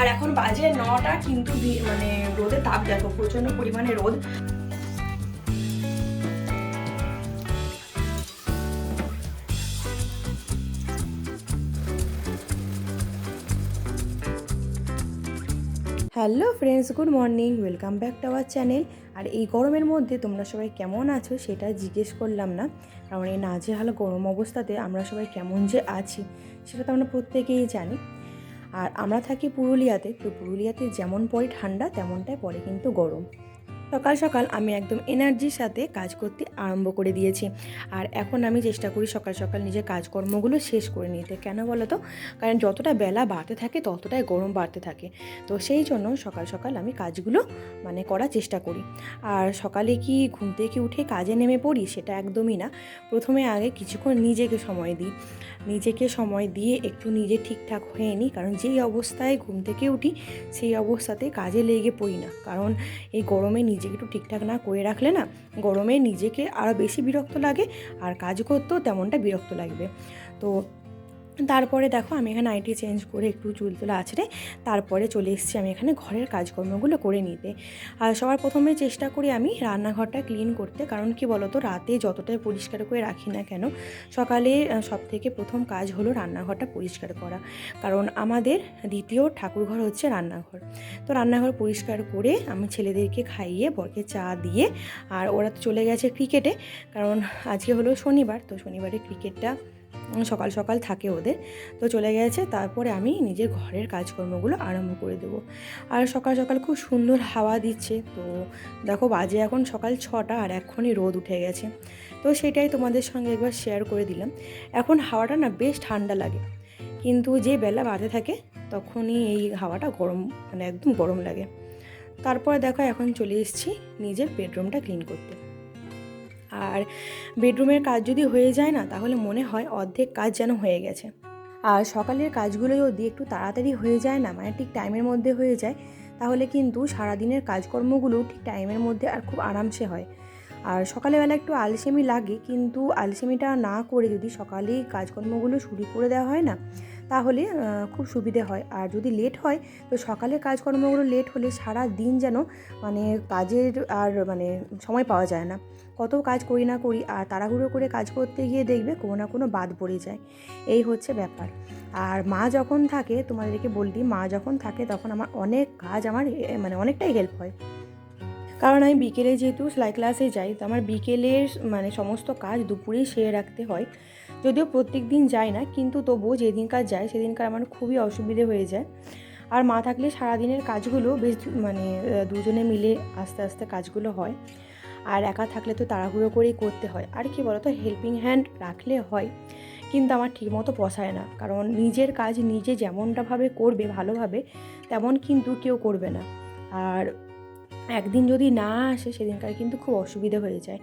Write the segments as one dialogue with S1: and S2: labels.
S1: আর এখন বাজে নটা, কিন্তু মানে রোদে তাপ, দেখো, প্রচণ্ড পরিমাণে রোদ। Hello friends good morning welcome back to our channel আর এই গরমের মধ্যে তোমরা সবাই কেমন আছো সেটা জিজ্ঞেস করলাম না। কারণ এই নাজেহাল গরম অবস্থাতে আমরা সবাই কেমন যে আছি, সেটা তো আমরা প্রত্যেকেই জানি। আর আমরা থাকি পুরুলিয়াতে তো পুরুলিয়াতে যেমন পড়ে ঠান্ডা তেমনটাই পড়ে কিন্তু গরম। সকাল সকাল আমি একদম এনার্জির সাথে কাজ করতে আরম্ভ করে দিয়েছি। আর এখন আমি চেষ্টা করি সকাল সকাল নিজের কাজকর্মগুলো শেষ করে নিতে। কেন বলো তো কারণ যতটা বেলা বাড়তে থাকে, ততটাই গরম বাড়তে থাকে। তো সেই জন্য সকাল সকাল আমি কাজগুলো মানে করার চেষ্টা করি। আর সকালে কি ঘুম থেকে উঠে কাজে নেমে পড়ি? সেটা একদমই না। প্রথমে আগে কিছুক্ষণ নিজেকে সময় দিই। নিজেকে সময় দিয়ে একটু নিজে ঠিকঠাক হয়ে নিই। কারণ যেই অবস্থায় ঘুম থেকে উঠি, সেই অবস্থাতে কাজে লেগে পড়ি না। কারণ এই গরমে নিজেকে একটু ঠিকঠাক না করে রাখলে না গরমে নিজেকে আরও বেশি বিরক্ত লাগে, আর কাজ করতেও তেমনটা বিরক্ত লাগবে। তো তারপরে দেখো আমি এখানে আইটি চেঞ্জ করে একটু চুল তোলা আছড়ে তারপরে চলে এসেছি আমি এখানে ঘরের কাজকর্মগুলো করে নিতে। আর সবার প্রথমে চেষ্টা করি আমি রান্নাঘরটা ক্লিন করতে, কারণ কি বলতো, রাতে যতটাই পরিষ্কার করে রাখি না কেন, সকালে সব থেকে প্রথম কাজ হলো রান্নাঘরটা পরিষ্কার করা। কারণ আমাদের দ্বিতীয় ঠাকুরঘর হচ্ছে রান্নাঘর। তো রান্নাঘর পরিষ্কার করে আমি ছেলেদেরকে খাইয়ে, বরকে চা দিয়ে, আর ওরা তো চলে গেছে ক্রিকেটে কারণ আজকে হলো শনিবার, তো শনিবারে ক্রিকেটটা সকাল সকাল থাকে ওদের। তো চলে গেছে, তারপরে আমি নিজের ঘরের কাজকর্মগুলো আরম্ভ করে দেবো। আর সকাল সকাল খুব সুন্দর হাওয়া দিচ্ছে। তো দেখো বাজে এখন সকাল ছটা আর এখনই রোদ উঠে গেছে। তো সেটাই তোমাদের সঙ্গে একবার শেয়ার করে দিলাম। এখন হাওয়াটা না বেশ ঠান্ডা লাগে। কিন্তু যে বেলা বাজে থাকে, তখনই এই হাওয়াটা গরম মানে একদম গরম লাগে। তারপরে দেখো এখন চলে এসেছি নিজের বেডরুমটা ক্লিন করতে। আর বেডরুমের কাজ যদি হয়ে যায় না, তাহলে মনে হয় অর্ধেক কাজ যেন হয়ে গেছে। আর সকালের কাজগুলো যদি একটু তাড়াতাড়ি হয়ে যায় না মানে ঠিক টাইমের মধ্যে হয়ে যায়, তাহলে কিন্তু সারাদিনের কাজকর্মগুলো ঠিক টাইমের মধ্যে আর খুব আরামসে হয়। আর সকালবেলা একটু আলসেমি লাগে, কিন্তু আলসেমিটা না করে যদি সকালেই কাজকর্মগুলো শুরু করে দেওয়া হয় না তাহলে খুব সুবিধে হয়। আর যদি লেট হয়, তো সকালে কাজকর্মগুলো লেট হলে সারা দিন যেন মানে কাজের আর মানে সময় পাওয়া যায় না। কত কাজ করি না করি, আর তাড়াহুড়ো করে কাজ করতে গিয়ে দেখবে কোনো না কোনো বাদ পড়ে যায়। এই হচ্ছে ব্যাপার। আর মা যখন থাকে, তোমাদেরকে বললি মা যখন থাকে, তখন আমার অনেক কাজ আমার মানে অনেকটাই হেল্প হয়। কারণ আমি বিকেলে যেহেতু সেলাই ক্লাসে যাই, তো আমার বিকেলের মানে সমস্ত কাজ দুপুরেই সেরে রাখতে হয়। যদিও প্রত্যেক দিন যাই না, কিন্তু তবুও যেদিনকার যায় সেদিনকার আমার খুবই অসুবিধে হয়ে যায়। আর মা থাকলে সারাদিনের কাজগুলো বেশ মানে দুজনে মিলে আস্তে আস্তে কাজগুলো হয়। আর একা থাকলে তো তাড়াহুড়ো করেই করতে হয়। আর কি বলতো হেল্পিং হ্যান্ড রাখলে হয়, কিন্তু আমার ঠিকমতো পোষায় না। কারণ নিজের কাজ নিজে যেমনটাভাবে করবে, ভালোভাবে, তেমন কিন্তু কেউ করবে না। আর একদিন যদি না আসে সেদিনকার কিন্তু খুব অসুবিধা হয়ে যায়।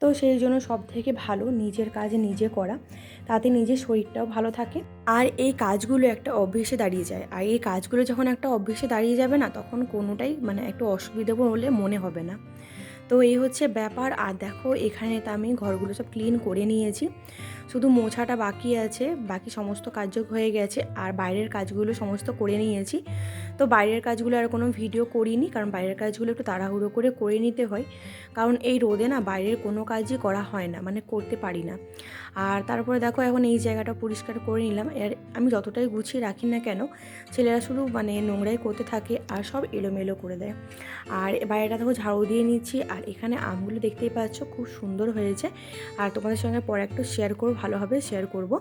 S1: তো সেই জন্য সব থেকে ভালো নিজের কাজ নিজে করা, তাতে নিজের শরীরটাও ভালো থাকে। আর এই কাজগুলো একটা অভ্যেসে দাঁড়িয়ে যায়। আর এই কাজগুলো যখন একটা অভ্যেসে দাঁড়িয়ে যাবে না, তখন কোনোটাই মানে একটু অসুবিধা বলে মনে হবে না। তো এই হচ্ছে ব্যাপার। আর দেখো, এখানে তো আমি ঘরগুলো সব ক্লিন করে নিয়েছি। শুধু মোছাটা বাকি আছে, বাকি সমস্ত কাজ হয়ে গেছে। আর বাইরের কাজগুলো সমস্ত করে নিয়েছি। তো বাইরের কাজগুলো আর কোনো ভিডিও করিনি, কারণ বাইরের কাজগুলো একটু তাড়াহুড়ো করে করে নিতে হয়। কারণ এই রোদে না বাইরের কোনো কাজই করা হয় না মানে করতে পারি না। আর তারপরে দেখো এখন এই জায়গাটা পরিষ্কার করে নিলাম। আর আমি যতটাই গুছিয়ে রাখি না কেন, ছেলেরা শুধু মানে নোংরাই করতে থাকে আর সব এলোমেলো করে দেয়। আর বাইরেটা দেখো ঝাড়ু দিয়ে নিচ্ছি, আর এখানে আমগুলো দেখতেই পাচ্ছ খুব সুন্দর হয়েছে। আর তোমাদের সঙ্গে পরে একটু শেয়ার করব, ভালোভাবে শেয়ার করব।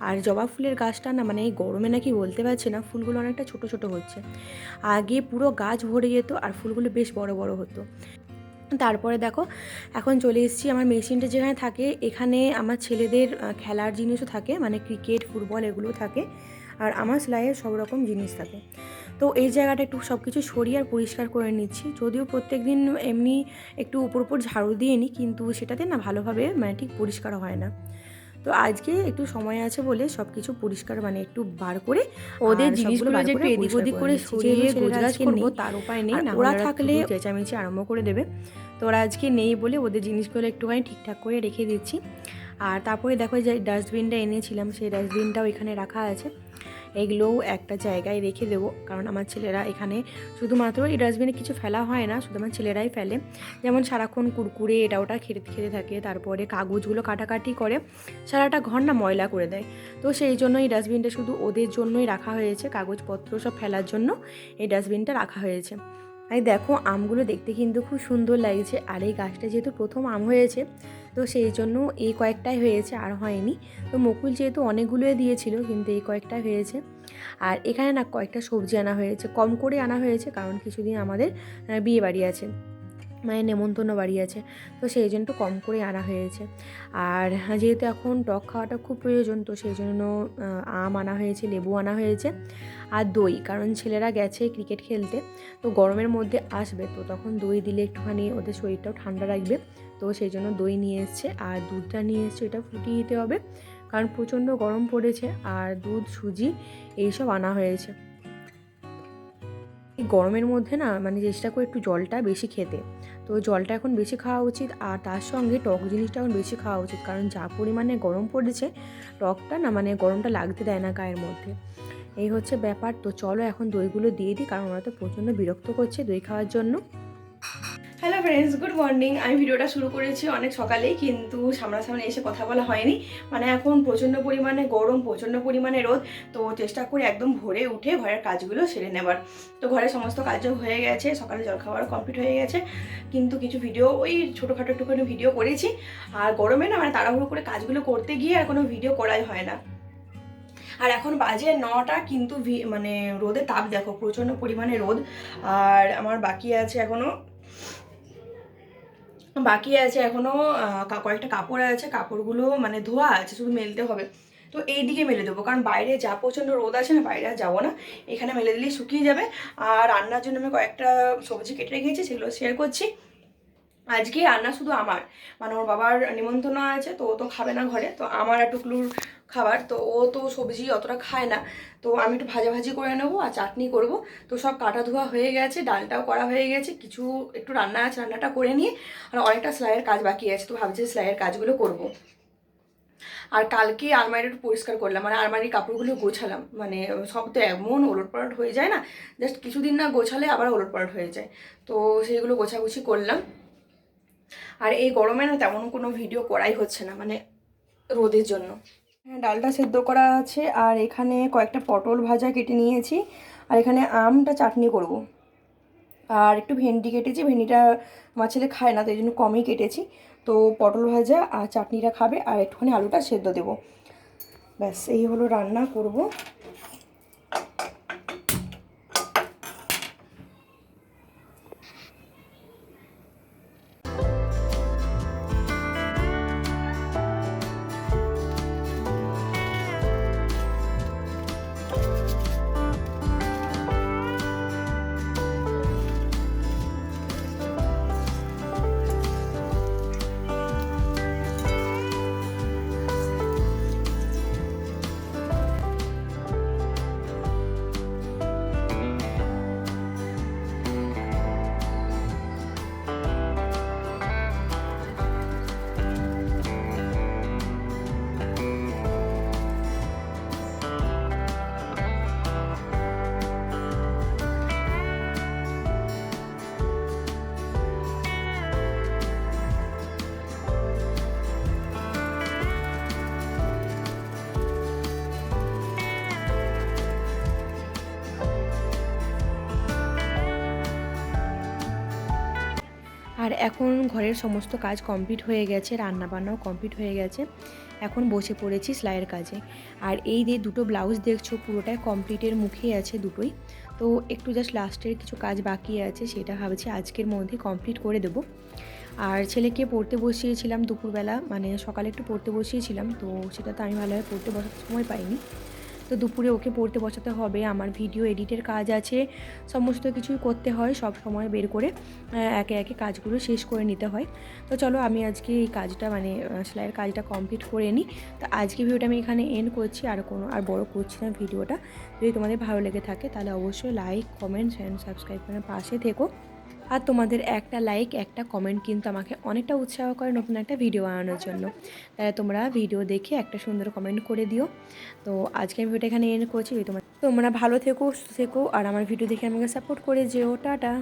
S1: আর জবা ফুলের গাছটা না মানে এই গরমে নাকি বলতে পারছে না, ফুলগুলো অনেকটা ছোট ছোট হচ্ছে। আগে পুরো গাছ ভরে যেত আর ফুলগুলো বেশ বড় বড় হতো। তারপরে দেখো, এখন চলে এসেছি আমার মেশিনটা যেখানে থাকে, এখানে আমার ছেলেদের খেলার জিনিসও থাকে মানে ক্রিকেট, ফুটবল এগুলো থাকে। আর আমার সেলাইয়ের সব রকম জিনিস থাকে। তো এই জায়গাটা একটু সব কিছু সরিয়ে আর পরিষ্কার করে নিচ্ছি। যদিও প্রত্যেক দিন এমনি একটু উপর উপর ঝাড়ু দিয়ে নিই কিন্তু সেটাতে না ভালোভাবে মানে ঠিক পরিষ্কার হয় না। তো আজকে একটু সময় আছে বলে সব কিছু পরিষ্কার মানে একটু বার করে
S2: ওদের জিনিসগুলো যে একটু এদিক ওদিক
S1: করে
S2: সরিয়ে
S1: গোজগাছ
S2: করব, তার উপায় নেই না
S1: ওরা থাকলে চেঁচামেচি আরম্ভ করে দেবে। তো ওরা আজকে নেই বলে ওদের জিনিসগুলো একটুখানি ঠিকঠাক করে রেখে দিচ্ছি। আর তারপরে দেখো যে ডাস্টবিনটা এনেছিলাম সেই ডাস্টবিনটাও এখানে রাখা আছে। এগুলোও একটা জায়গায় রেখে দেবো। কারণ আমার ছেলেরা এখানে শুধুমাত্র এই ডাস্টবিনে কিছু ফেলা হয় না, শুধু আমার ছেলেরাই ফেলে। যেমন সারাক্ষণ কুরকুরে এটা ওটা খেতে খেতে থাকে, তারপরে কাগজগুলো কাটাকাটি করে, সারাটা ঘর না ময়লা করে দেয়। তো সেই জন্য এই ডাস্টবিনটা শুধু ওদের জন্যই রাখা হয়েছে, কাগজপত্র সব ফেলার জন্য এই ডাস্টবিনটা রাখা হয়েছে। আর দেখো, আমগুলো দেখতে কিন্তু খুব সুন্দর লাগছে। আর এই গাছটা যেহেতু প্রথম আম হয়েছে, তো সেই জন্য এই কয়েকটাই হয়েছে, আর হয়নি। তো মুকুল যেহেতু অনেকগুলোই দিয়েছিল, কিন্তু এই কয়েকটাই হয়েছে। আর এখানে না কয়েকটা সবজি আনা হয়েছে, কম করে আনা হয়েছে, কারণ কিছুদিন আমাদের বিয়ে বাড়ি আছে। মানে নেমন্তন্ন বাড়ি আছে। তো সেই জন্য একটু কম করে আনা হয়েছে। আর যেহেতু এখন টক খাওয়াটা খুব প্রয়োজন, তো সেই জন্য আম আনা হয়েছে, লেবু আনা হয়েছে আর দই। কারণ ছেলেরা গেছে ক্রিকেট খেলতে, তো গরমের মধ্যে আসবে, তো তখন দই দিলে একটুখানি ওদের শরীরটাও ঠান্ডা রাখবে। তো সেই জন্য দই নিয়ে এসছে আর দুধটা নিয়ে এসছে, এটা ফুটিয়ে দিতে হবে। কারণ প্রচণ্ড গরম পড়েছে আর দুধ, সুজি এইসব আনা হয়েছে। এই গরমের মধ্যে না মানে চেষ্টা করে একটু জলটা বেশি খেতে। তো জলটা এখন বেশি খাওয়া উচিত আর তার সঙ্গে টক জিনিসটা এখন বেশি খাওয়া উচিত। কারণ যা পরিমাণে গরম পড়েছে, টকটা না মানে গরমটা লাগতে দেয় না গায়ের মধ্যে। এই হচ্ছে ব্যাপার। তো চলো এখন দইগুলো দিয়ে দিই, কারণ ওরা তো প্রচণ্ড বিরক্ত করছে দই খাওয়ার জন্য। হ্যালো ফ্রেন্ডস গুড মর্নিং আমি ভিডিওটা শুরু করেছি অনেক সকালেই, কিন্তু সামনাসামনি এসে কথা বলা হয়নি। মানে এখন প্রচণ্ড পরিমাণে গরম, প্রচণ্ড পরিমাণে রোদ, তো চেষ্টা করি একদম ভোরে উঠে ঘরের কাজগুলো সেরে নেবার। তো ঘরের সমস্ত কাজও হয়ে গেছে, সকালে জলখাবারও কমপ্লিট হয়ে গেছে, কিন্তু কিছু ভিডিও ওই ছোটোখাটো একটুখানি ভিডিও করেছি। আর গরমে না মানে তাড়াহুড়ো করে কাজগুলো করতে গিয়ে আর কোনো ভিডিও করাই হয় না। আর এখন বাজে নটা, কিন্তু মানে রোদে তাপ দেখো, প্রচণ্ড পরিমাণে রোদ। আর আমার বাকি আছে এখনও বাকি আছে এখনও কয়েকটা কাপড় আছে, কাপড়গুলো মানে ধোয়া আছে, শুধু মেলতে হবে। তো এই দিকে মেলে দেবো, কারণ বাইরে যা প্রচণ্ড রোদ আছে না, বাইরে আর যাব না। এখানে মেলে দিলেই শুকিয়ে যাবে। আর রান্নার জন্য আমি কয়েকটা সবজি কেটে রেখেছি, সেগুলো শেয়ার করছি। আজকে রান্না শুধু আমার মানে ওর বাবার নিমন্ত্রণ আছে, তো ও তো খাবে না ঘরে, তো আমার আর টুকলুর খাবার, তো ও তো সবজি অতটা খায় না। তো আমি একটু ভাজাভাজি করে নেব আর চাটনি করব। তো সব কাটা ধোয়া হয়ে গেছে, ডালটাও করা হয়ে গেছে, কিছু একটু রান্না আছে, রান্নাটা করে নিয়ে, আর অনেকটা সেলাইয়ের কাজ বাকি আছে, তো ভাবছি সেলাইয়ের কাজগুলো করব। আর কালকে আলমারিটা একটু পরিষ্কার করলাম মানে আলমারির কাপড়গুলো গোছালাম মানে সব তো এমন ওলট পালট হয়ে যায় না জাস্ট কিছুদিন না গোছালে আবার ওলট পালট হয়ে যায়। তো সেইগুলো গোছাগুছি করলাম। আর এই গরমে না তেমন কোনো ভিডিও করাই হচ্ছে না মানে রোদের জন্য। ডালটা সেদ্ধ করা আছে আর এখানে কয়েকটা পটল ভাজা কেটে নিয়েছি আর এখানে আমটা চাটনি করব। আর একটু ভেন্ডি কেটেছি, ভেন্ডিটা আমার ছেলে খায় না, তো এই জন্য কমই কেটেছি। তো পটল ভাজা আর চাটনিটা খাবে আর একটুখানি আলুটা সেদ্ধ দেবো। ব্যাস, এই হলো রান্না, করব। এখন ঘরের সমস্ত কাজ কমপ্লিট হয়ে গেছে রান্না বান্নাও কমপ্লিট হয়ে গেছে। এখন বসে পড়েছি সেলাইয়ের কাজে। আর এই যে দুটো ব্লাউজ দেখছ, পুরোটাই কমপ্লিটের মুখে আছে দুটোই। তো একটু জাস্ট লাস্টের কিছু কাজ বাকি আছে, সেটা ভাবছি আজকের মধ্যে কমপ্লিট করে দেবো। আর ছেলেকে পড়তে বসিয়েছিলাম দুপুরবেলা মানে সকালে একটু পড়তে বসিয়েছিলাম, তো সেটা তো আমি ভালোভাবে পড়তে বসার সময় পাইনি। তো দুপুরে ওকে পড়তে বসাতে হবে, আমার ভিডিও এডিটের কাজ আছে, সমস্ত কিছুই করতে হয়, সব সময় বের করে একে একে কাজগুলো শেষ করে নিতে হয়। তো চলো আমি আজকে এই কাজটা মানে সেলাইয়ের কাজটা কমপ্লিট করে নিই। তো আজকে ভিডিওটা আমি এখানে এন্ড করছি, আর কোনো, আর বড় করছি না ভিডিওটা। যদি তোমাদের ভালো লেগে থাকে, তাহলে অবশ্যই লাইক কমেন্টস অ্যান্ড সাবস্ক্রাইব করে পাশে থেকো। আর তোমাদের একটা লাইক একটা কমেন্ট কিন্তু আমাকে অনেকটা উৎসাহ করে নতুন একটা ভিডিও বানানোর জন্য। তাহলে তোমরা ভিডিও দেখে একটা সুন্দর কমেন্ট করে দিও। তো আজকে আমি ভিডিওটা এখানে এনে করছি। তোমার তোমরা ভালো থেকো, সুস্থ থেকো, আর আমার ভিডিও দেখে আমাকে সাপোর্ট করে যেও। টাটা।